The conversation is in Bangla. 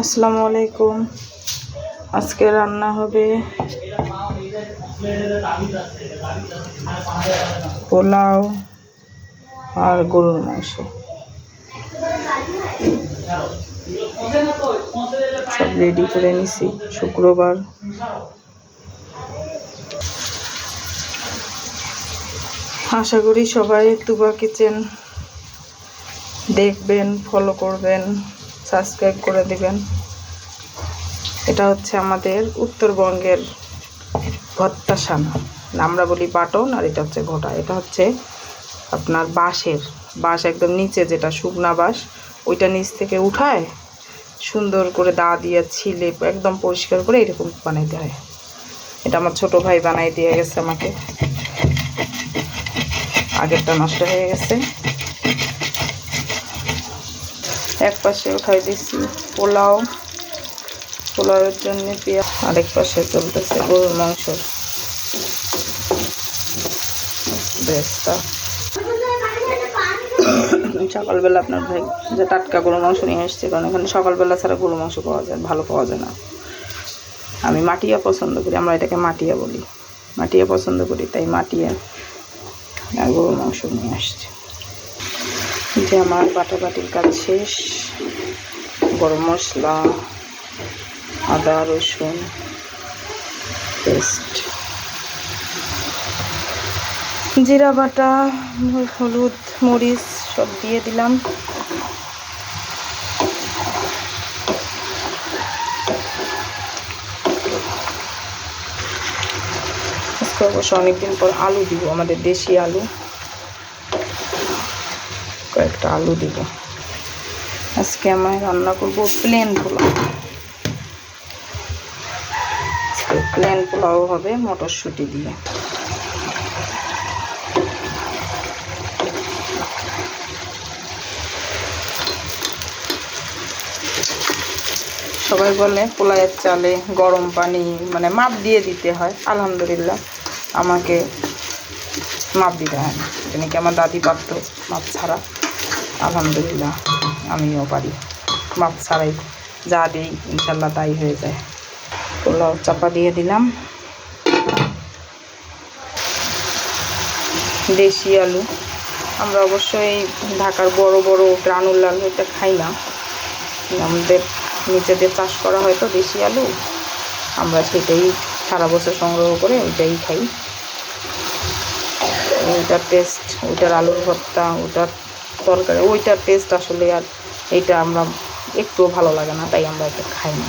আসসালামু আলাইকুম আজকে রান্না হবে পোলাও আর গরুর মাংস। সব রেডি করে নিছি, শুক্রবার। আশা করি সবাই তুবা কিচেন দেখবেন ফলো করবেন সাবস্ক্রাইব করে দিবেন। এটা হচ্ছে আমাদের উত্তরবঙ্গের ভত্তা আমরা বলি বাটন আর এটা হচ্ছে ঘোটা। এটা হচ্ছে আপনার বাঁশের। বাঁশ একদম নিচে যেটা শুকনা বাঁশ, ওইটা নিচ থেকে উঠায়, সুন্দর করে দা দিয়ে ছিলে একদম পরিষ্কার করে এরকম বানাইতে হয় এটা আমার ছোট ভাই বানাই দিয়ে গেছে আমাকে। আগেরটা নষ্ট হয়ে গেছে। এক পাশে উঠাই দিচ্ছি পোলাও। পোলাওয়ের জন্য পেঁয়াজ। আরেক পাশে চলতেছে গরুর মাংসর সকালবেলা আপনার ভাই যে টাটকা গরু মাংস নিয়ে এসছে কারণ এখানে সকালবেলা ছাড়া গরু মাংস পাওয়া যায় ভালো পাওয়া যায় না। আমি মাটিয়া পছন্দ করি, আমরা এটাকে মাটিয়া বলি। মাটিয়া পছন্দ করি, তাই মাটিয়া গরুর মাংস নিয়ে আসছে। যে আমার বাটাবাটির কাজ শেষ। গরম মশলা, আদা, রসুন, পেস্ট। জিরা বাটা, হলুদ, মরিচ সব দিয়ে দিলাম। অবশ্য অনেকদিন পর আলু দিব, আমাদের দেশি আলু। কয়েকটা আলু দিব। আজকে আমি রান্না করব প্লেন পোলাও। প্লেন পোলাও হবে মটরশুঁটি দিয়ে। সবাই বলে পোলাইয়ের চালে গরম পানি মানে মাপ দিয়ে দিতে হয়, আলহামদুলিল্লাহ। আমাকে মাপ দিতে হয় না। যেন কি আমার দাদি পারত মাপ ছাড়া। আলহামদুলিল্লাহ, আমিও পারি। মাপ ছাড়াই যা দিই, ইনশাল্লাহ তাই হয়ে যায়। পোলাও চাপা দিয়ে দিলাম। দেশি আলু। আমরা অবশ্যই ঢাকার বড় বড় গ্রানুল আলু এটা খাই না। আমাদের নিজেদের চাষ করা হয় তো দেশি আলু। আমরা সেটাই সারা বছর সংগ্রহ করে ওইটাই খাই। ওইটার টেস্ট ওইটার আলুর ভর্তা, ওইটার তরকারি ওইটার টেস্ট আসলে আর এটা আমরা একটুও ভালো লাগে না, তাই আমরা এটা খাই না।